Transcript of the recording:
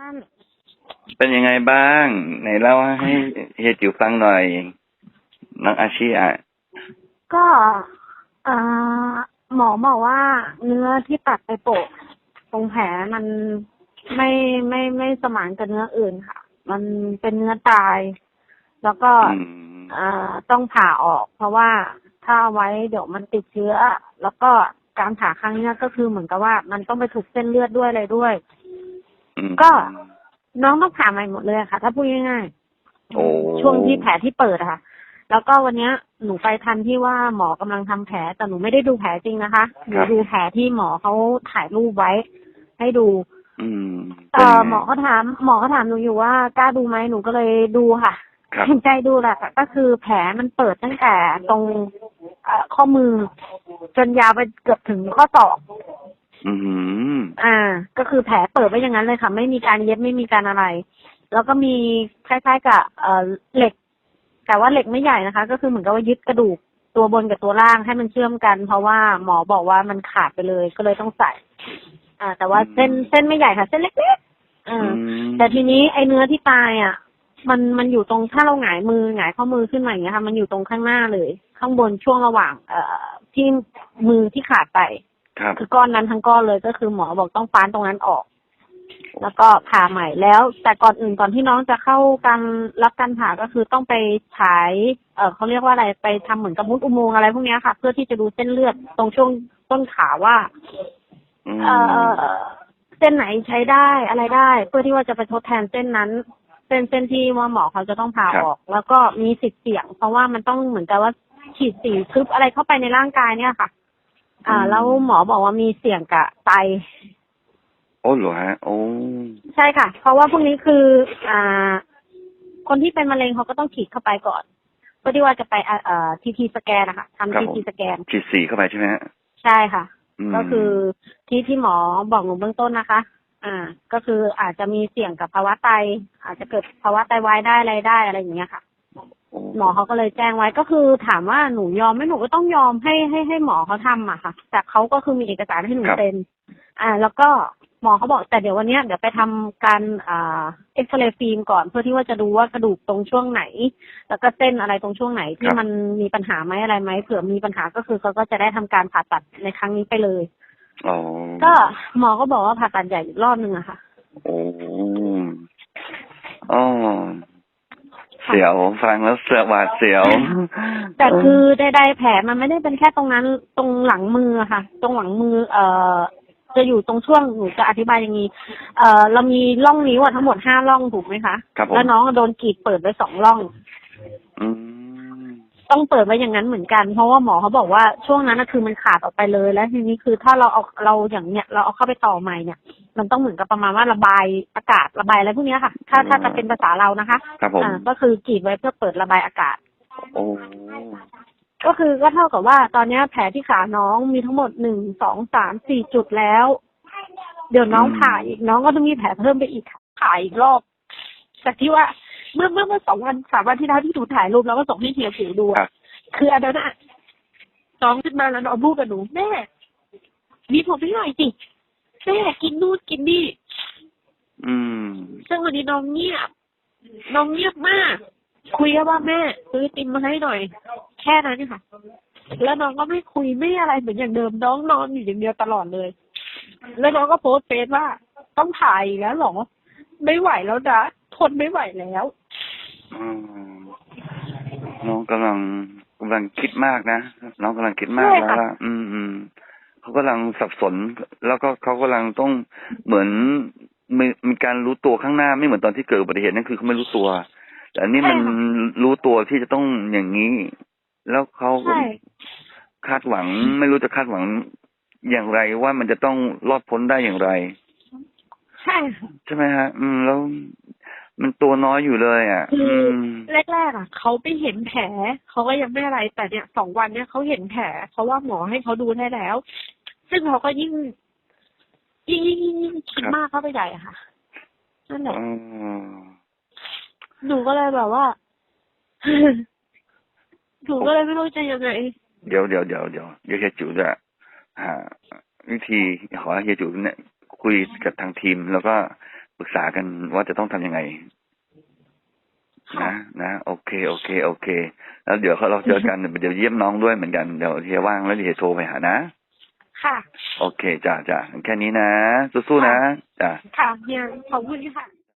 ท่าน เป็นยังไงบ้าง ไหนเล่าให้เฮียจิ๋วฟังหน่อยน้องอาชีอะ ก็เอ่อหมอบอกว่าเนื้อที่ตัดไปโปะตรงแผลมันไม่ไม่ไม่สมานกับเนื้ออื่นค่ะ มันเป็นเนื้อตาย แล้วก็อืม เอ่อต้องผ่าออก เพราะว่าถ้าเอาไว้เดี๋ยวมันติดเชื้อ แล้วก็การผ่าครั้งเนี้ยก็คือเหมือนกับว่า มันต้องไปถูกเส้นเลือดด้วยอะไรด้วยอืม ก็น้องต้องผ่าใหม่หมดเลยอะค่ะ ถ้าพูดง่ายๆโอ้ช่วงที่แผลที่เปิดอะค่ะ แล้วก็วันเนี้ยหนูไปทันที่ว่าหมอกำลังทำแผลแต่หนูไม่ได้ดูแผลจริงนะคะหนูดูแผลที่หมอเขาถ่ายรูปไว้ ให้ดู อืมเอ่อหมอเขาถาม หมอเขาถามหนูอยู่ว่ากล้าดูไหมหนูก็เลยดูค่ะครับเห็นใจดูแหละแต่ก็คือแผลมันเปิดตั้งแต่ตรงเอ่อข้อมือ จนยาวไปเกือบถึงข้อศอก อืมอ่า ก็คือแผลเปิดไว้อย่างนั้นเลยค่ะ ไม่มีการเย็บไม่มีการอะไร แล้วก็มีคล้ายๆกับเอ่อเหล็ก แต่ว่าเหล็กไม่ใหญ่นะคะ ก็คือเหมือนกับว่ายึดกระดูกตัวบนกับตัวล่างให้มันเชื่อมกัน เพราะว่าหมอบอกว่ามันขาดไปเลยก็เลยต้องใส่ อ่า แต่ว่าเส้นเส้นไม่ใหญ่ค่ะ เส้นเล็กๆอ่าแต่ทีนี้ไอ้เนื้อที่ตายอะ มันมันอยู่ตรงถ้าเราหงายมือหงายข้อมือขึ้นมาอย่างเงี้ยค่ะ มันอยู่ตรงข้างหน้าเลย ข้างบนช่วงระหว่าง เอ่อที่มือที่ขาดไป ครับ คือก้อนนั้นทั้งก้อนเลยก็คือหมอบอกต้องฟ้านตรงนั้นออก แล้วก็ผ่าใหม่แล้ว แต่ก่อนอื่นก่อนที่น้องจะเข้าการรับการผ่าก็คือต้องไปฉาย เออเขาเรียกว่าอะไรไปทำเหมือนกับมุดอุโมงค์อะไรพวกเนี้ยค่ะ เพื่อที่จะดูเส้นเลือดตรงช่วงต้นขาว่าอืมเออเส้นไหนใช้ได้อะไรได้ เพื่อที่ว่าจะไปทดแทนเส้นนั้นเส้นเส้นที่ว่าหมอเขาจะต้องผ่าออก แล้วก็มีสิทธิ์เสี่ยง เพราะว่ามันต้องเหมือนกับว่าฉีดสีทึบอะไรเข้าไปในร่างกายเนี่ยค่ะ อ่า แล้วหมอบอกว่ามีเสี่ยงกับไต โอ้เหรอฮะ โอ้ใช่ค่ะ เพราะว่าพวกนี้คือ อ่า คนที่เป็นมะเร็งเขาก็ต้องฉีดเข้าไปก่อนเพื่อที่ว่าจะไปอ่าเอ่อทีทีสแกนนะคะทำทีทีสแกน ฉีดสีเข้าไปใช่ไหมฮะ ใช่ค่ะ ม ก็คือที่ที่หมอบอกหนูเบื้องต้นนะคะ อ่า ก็คืออาจจะมีเสี่ยงกับภาวะไต อาจจะเกิดภาวะไตวายได้อะไรได้อะไรอย่างเงี้ยค่ะโอ้ หมอเขาก็เลยแจ้งไว้ก็คือถามว่าหนูยอมไหมหนูก็ต้องยอมให้ให้ให้หมอเขาทำอะค่ะ แต่เขาก็คือมีเอกสารให้หนูเซ็นอ่า แล้วก็หมอเขาบอกแต่เดี๋ยววันเนี้ยเดี๋ยวไปทำการอ่าเอ็กซเรย์ฟิล์มก่อนเพื่อที่ว่าจะดูว่ากระดูกตรงช่วงไหน แล้วก็เส้นอะไรตรงช่วงไหนที่มันมีปัญหาไหมอะไรไหมเผื่อมีปัญหาก็คือเขาก็จะได้ทำการผ่าตัดในครั้งนี้ไปเลยอ๋อก็หมอก็บอกว่าผ่าตัดใหญ่อีกรอบหนึ่งอะค่ะโอ้อ๋อ เสียว ฟังแล้วเสือหวาดเสียว แต่คือใดๆแผลมันไม่ได้เป็นแค่ตรงนั้น ตรงหลังมืออะค่ะ ตรงหลังมือ เอ่อ จะอยู่ตรงช่วงหนูจะอธิบายอย่างนี้ เอ่อ เรามีร่องนิ้วอะทั้งหมดห้าร่องถูกไหมคะครับผม แล้วน้องโดนกรีดเปิดไว้สองร่อง อืมต้องเปิดไว้อย่างนั้นเหมือนกัน เพราะว่าหมอเขาบอกว่าช่วงนั้นนะคือมันขาดออกไปเลย แล้วทีนี้คือถ้าเราเอาเราอย่างเนี้ยเราเอาเข้าไปต่อใหม่เนี่ย มันต้องเหมือนกับประมาณว่าระบายอากาศระบายอะไรพวกเนี้ยค่ะ ถ้าถ้าจะเป็นภาษาเรานะคะครับผม อ่าก็คือกรีดไว้เพื่อเปิดระบายอากาศ โอ้ก็คือก็เท่ากับว่าตอนเนี้ยแผลที่ขาน้องมีทั้งหมดหนึ่งสองสามสี่จุดแล้ว เดี๋ยวน้องผ่าอีกน้องก็ต้องมีแผลเพิ่มไปอีกค่ะผ่าอีกรอบจากที่ว่าเมื่อเมื่อเมื่อสองวันสามวันที่แล้วที่ถูถ่ายรูปแล้วก็ส่งให้เฮียผิวดูครัอะบคืออันนั้นอะน้องขึ้นมาแล้วน้องพูดกับหนูแม่มีผมไม่หน่อยสิ แม่กินนู่นกินนี่อืม ซึ่งวันนี้น้องเงียบ น้องเงียบมาก คุยแค่ว่าแม่ซื้อไอติมมาให้หน่อย แค่นั้นค่ะ แล้วน้องก็ไม่คุยไม่อะไรเหมือนอย่างเดิมน้องนอนอยู่อย่างเดียวตลอดเลย แล้วน้องก็โพสต์เฟซว่าต้องถ่ายอีกแล้วเหรอ ไม่ไหวแล้วนะทนไม่ไหวแล้วอืมน้องกำลังกำลังคิดมากนะ น้องกำลังคิดมากใช่แล้วค่ะว่าอืมอืม เขากำลังสับสน แล้วก็เขากำลังต้องเหมือนมีมีการรู้ตัวข้างหน้าไม่เหมือนตอนที่เกิดอุบัติเหตุนั่นคือเขาไม่รู้ตัว แต่อันนี้มันรู้ตัวที่จะต้องอย่างนี้ แล้วเขาก็ใช่คาดหวังไม่รู้จะคาดหวังอย่างไรว่ามันจะต้องรอดพ้นได้อย่างไร ใช่ค่ะใช่ไหมฮะ อืม แล้วมันตัวน้อยอยู่เลยอะคืออือมแรกๆอะเขาไปเห็นแผลเขาก็ยังไม่อะไรแต่เนี่ยสองวันเนี่ยเขาเห็นแผลเพราะว่าหมอให้เขาดูได้แล้ว ซึ่งเขาก็ยิ่งยิ่งยิ่งยิ่งคิดมากเข้าไปใหญ่ค่ะ นั่นแหละหนูก็เลยแบบว่าหนูก็เลยไม่รู้จะยังไง เดี๋ยวเดี๋ยวเดี๋ยวเดี๋ยวเดี๋ยวเฮียจูจะหาวิธีขอให้เฮียจูเนี่ย คุยกับทางทีมแล้วก็ปรึกษากันว่าจะต้องทํำยังไงนะนะโอเคโอเค โอเค แล้วเดี๋ยวเราเจอกันเดี๋ยวเยี่ยมน้องด้วยเหมือนกันเดี๋ยวเฮียว่างแล้วเฮียโทรไปหานะ ค่ะ โอเคจ้าจ้าแค่นี้นะ สู้ๆนะจ้าค่ะเฮียขอบคุณค่ะ